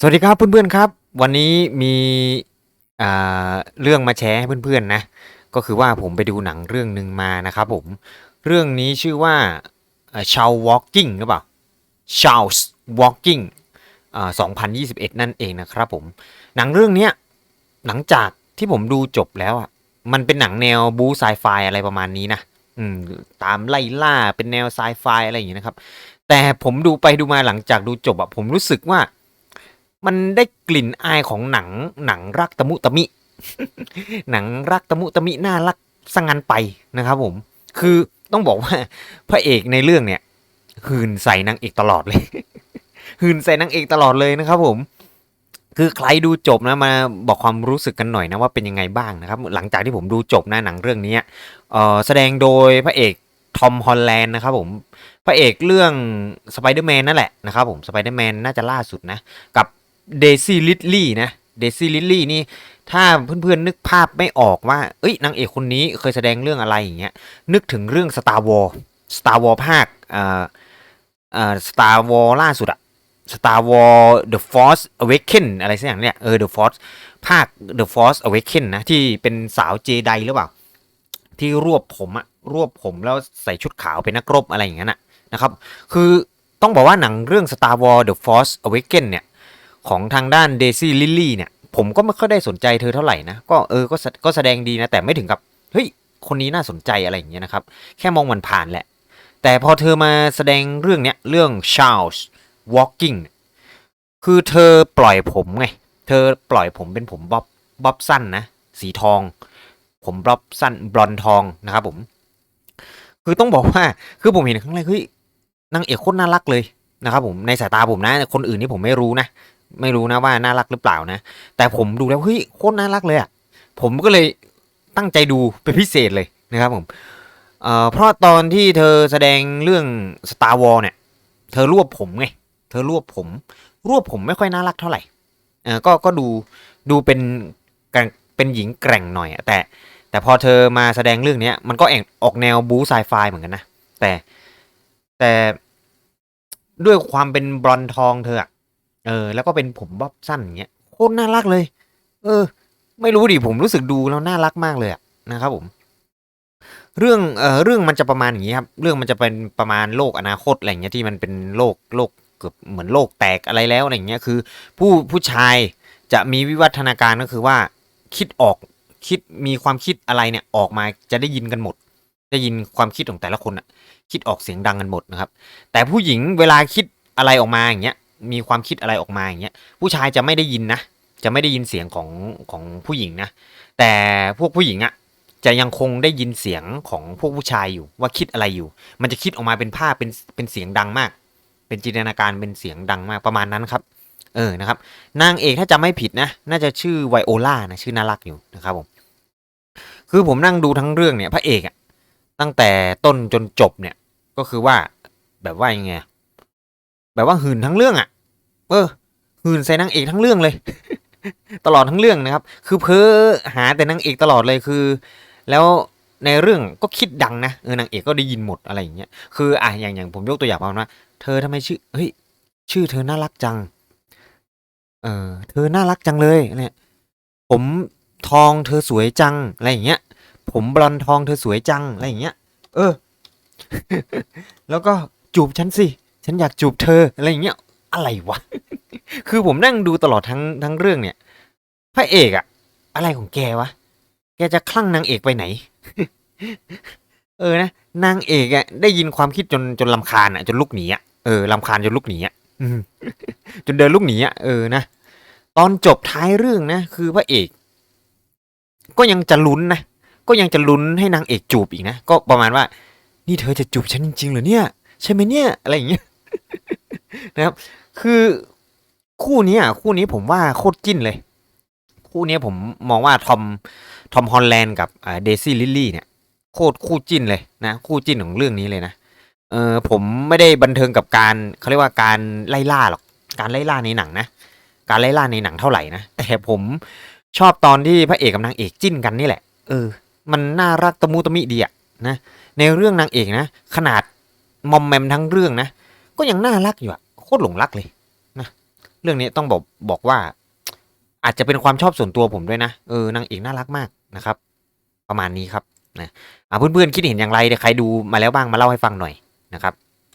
สวัสดีครับเพื่อนๆครับ วันนี้มีเรื่องมาแชร์ให้เพื่อนๆนะก็คือว่าผมไปดูหนังเรื่องหนึ่งมานะครับผมเรื่องนี้ชื่อว่าชาว walking หรือเปล่า Charles walking อ่า2021นั่นเองนะครับผมหนังเรื่องเนี้หลังจากที่ผมดูจบแล้วอะมันเป็นหนังแนวบู๊ไซไฟอะไรประมาณนี้นะอืมตามไล่ล่าเป็นแนวไซไฟอะไรอย่างเงี้ยนะครับแต่ผมดูไปดูมาหลังจากดูจบอะผมรู้สึกว่า มันได้กลิ่นอายของหนังหนังรักตะมุตะมิ หนังรักตะมุตะมิน่ารักสังงันไปนะครับผม คือต้องบอกว่าพระเอกในเรื่องเนี่ยหืนใส่นางเอกตลอดเลยหืนใส่นางเอกตลอดเลยนะครับผม คือใครดูจบนะมาบอกความรู้สึกกันหน่อยนะว่าเป็นยังไงบ้างนะครับ หลังจากที่ผมดูจบนะหนังเรื่องนี้เอ่อแสดงโดยพระเอกทอมฮอลแลนด์นะครับผมพระเอกเรื่องสไปเดอร์แมนนั่นแหละนะครับผมสไปเดอร์แมนน่าจะล่าสุดนะ กับ เดซี่ลิ l ลี่นะเดซี่ลิ l ลี่นี่ถ้าเพื่อนๆนึกภาพไม่ออกว่า เอ้ยนางเอกคนนี้เคยแสดงเรื่องอะไรอย่างเงี้ยนึกถึงเรื่อง Star War Star War ภาคเอ่อเอ่อ Star War ล่าสุดอะ Star War The Force Awaken อะไรสักอย่างเนี่ยเออ The Force ภาค The Force Awaken นะ ที่เป็นสาวเจไดหรือเปล่า ที่รวบผมอะรวบผมแล้วใส่ชุดขาวเป็นนักรบอะไรอย่างนั้นอะนะครับ คือต้องบอกว่าหนังเรื่อง Star War The Force Awaken เนี่ย ของทางด้านเดซี่ลิลลี่เนี่ย ผมก็ไม่ค่อยได้สนใจเธอเท่าไหร่นะ ก็เออก็แสก็แสดงดีนะ แต่ไม่ถึงกับเฮ้ยคนนี้น่าสนใจอะไรอย่างเงี้ยนะครับ แค่มองมันผ่านแหละ แต่พอเธอมาแสดงเรื่องเนี้ยเรื่อง Charles Walking คือเธอปล่อยผมไง เธอปล่อยผมเป็นผมบ๊อบบ๊อบสั้นนะ สีทอง ผมบ๊อบสั้นบลอนทองนะครับผม คือต้องบอกว่าคือผมเห็นครั้งแรกเฮ้ยนางเอกโคตรน่ารักเลยนะครับผมในสายตาผมนะ คนอื่นนี่ผมไม่รู้นะ ไม่รู้นะว่าน่ารักหรือเปล่านะ แต่ผมดูแล้วเฮ้ยโคตรน่ารักเลยอะ่ะผมก็เลยตั้งใจดูเป็นพิเศษเลยนะครับผมเอ่อเพราะตอนที่เธอแสดงเรื่อง Star War เนี่ย เธอรวบผมไง เธอรวบผม รวบผมไม่ค่อยน่ารักเท่าไหร่เออก็ก็ดูดูเป็นกันเป็นหญิงแกร่งหน่อยอะแต่แต่พอเธอมาแสดงเรื่องนี้มันก็แอบออกแนวบู๊ไซไฟเหมือนกันนะ แต่แต่ด้วยความเป็นบลอนทองเธออะ เออ แล้วก็เป็นผมบ๊อบสั้นอย่างเงี้ยโคตรน่ารักเลย เออ ไม่รู้ดิผมรู้สึกดูแล้วน่ารักมากเลยอะนะครับผมเรื่องเอ่อเรื่องมันจะประมาณอย่างนี้ครับเรื่องมันจะเป็นประมาณโลกอนาคตอะไรเงี้ยที่มันเป็นโลกโลกเกือบเหมือนโลกแตกอะไรแล้วอะไรเงี้ยคือ ผู้ผู้ชายจะมีวิวัฒนาการก็คือว่าคิดออกคิดมีความคิดอะไรเนี่ยออกมาจะได้ยินกันหมด ได้ยินความคิดของแต่ละคนอะคิดออกเสียงดังกันหมดนะครับ แต่ผู้หญิงเวลาคิดอะไรออกมาอย่างเงี้ย มีความคิดอะไรออกมาอย่างเงี้ยผู้ชายจะไม่ได้ยินนะจะไม่ได้ยินเสียงของของผู้หญิงนะแต่พวกผู้หญิงอะจะยังคงได้ยินเสียงของพวกผู้ชายอยู่ว่าคิดอะไรอยู่ มันจะคิดออกมาเป็นภาพเป็นเป็นเสียงดังมาก เป็นจินตนาการเป็นเสียงดังมากประมาณนั้นครับ เออนะครับนางเอกถ้าจำไม่ผิดนะ น่าจะชื่อไวโอลานะชื่อน่ารักอยู่นะครับผมคือผมนั่งดูทั้งเรื่องเนี่ยพระเอกอะตั้งแต่ต้นจนจบเนี่ยก็คือว่าแบบว่ายังไง แบบว่าหื่นทั้งเรื่องอะ่ะ เออหื่นใส่นางเอกทั้งเรื่องเลย ตลอดทั้งเรื่องนะครับ คือเพ้อหาแต่นางเอกตลอดเลยคือ แล้วในเรื่องก็คิดดังนะเออนางเอกก็ได้ยินหมดอะไรอย่างเงี้ยคืออะอย่างอย่างผมยกตัวอย่างมาว่าเธอทำไมชื่อเฮ้ยชื่อเธอน่ารักจัง เออเธอน่ารักจังเลยเนี่ยผมทองเธอสวยจังอะไรอย่างเงี้ย ผมบลอนทองเธอสวยจังอะไรอย่างเงี้ย เออ แล้วก็จูบฉันสิ ฉันอยากจูบเธออะไรอย่างเงี้ยอะไรวะ คือผมนั่งดูตลอดทั้งทั้งเรื่องเนี่ย พระเอกอะอะไรของแกวะ แกจะคลั่งนางเอกไปไหน เออนะ นางเอกอะได้ยินความคิดจนจนลำคาญอะจนลุกหนีอะเออลำคาญจนลุกหนีอะอืมจนเดินลุกหนีอะเออนะ ตอนจบท้ายเรื่องนะ คือพระเอก ก็ยังจะลุ้นนะ ก็ยังจะลุ้นให้นางเอกจูบอีกนะ ก็ประมาณว่า นี่เธอจะจูบฉันจริงๆเหรอเนี่ย ใช่ไหมเนี่ย อะไรอย่างเงี้ย นะครับ คือคู่นี้อะคู่นี้ผมว่าโคตรจิ้นเลย คู่นี้ผมมองว่าทอมทอมฮอลแลนด์กับเดซี่ลิลลี่เนี่ยโคตรคู่จิ้นเลยนะคู่จิ้นของเรื่องนี้เลยนะเออผมไม่ได้บันเทิงกับการเขาเรียกว่าการไล่ล่าหรอกการไล่ล่าในหนังนะการไล่ล่าในหนังเท่าไหร่นะแต่ผมชอบตอนที่พระเอกกับนางเอกจิ้นกันนี่แหละ เออ มันน่ารักตะมูตะมิดีอะนะในเรื่องนางเอกนะ ขนาดมอมแมมทั้งเรื่องนะ ก็ยังน่ารักอยู่อะโคตรหลงรักเลยนะเรื่องนี้ต้องบอกบอกว่า อาจจะเป็นความชอบส่วนตัวผมด้วยนะเออนางเอกน่ารักมากนะครับ ประมาณนี้ครับนะเพื่อนๆคิดเห็นอย่างไรใครดูมาแล้วบ้างมาเล่าให้ฟังหน่อยนะครับ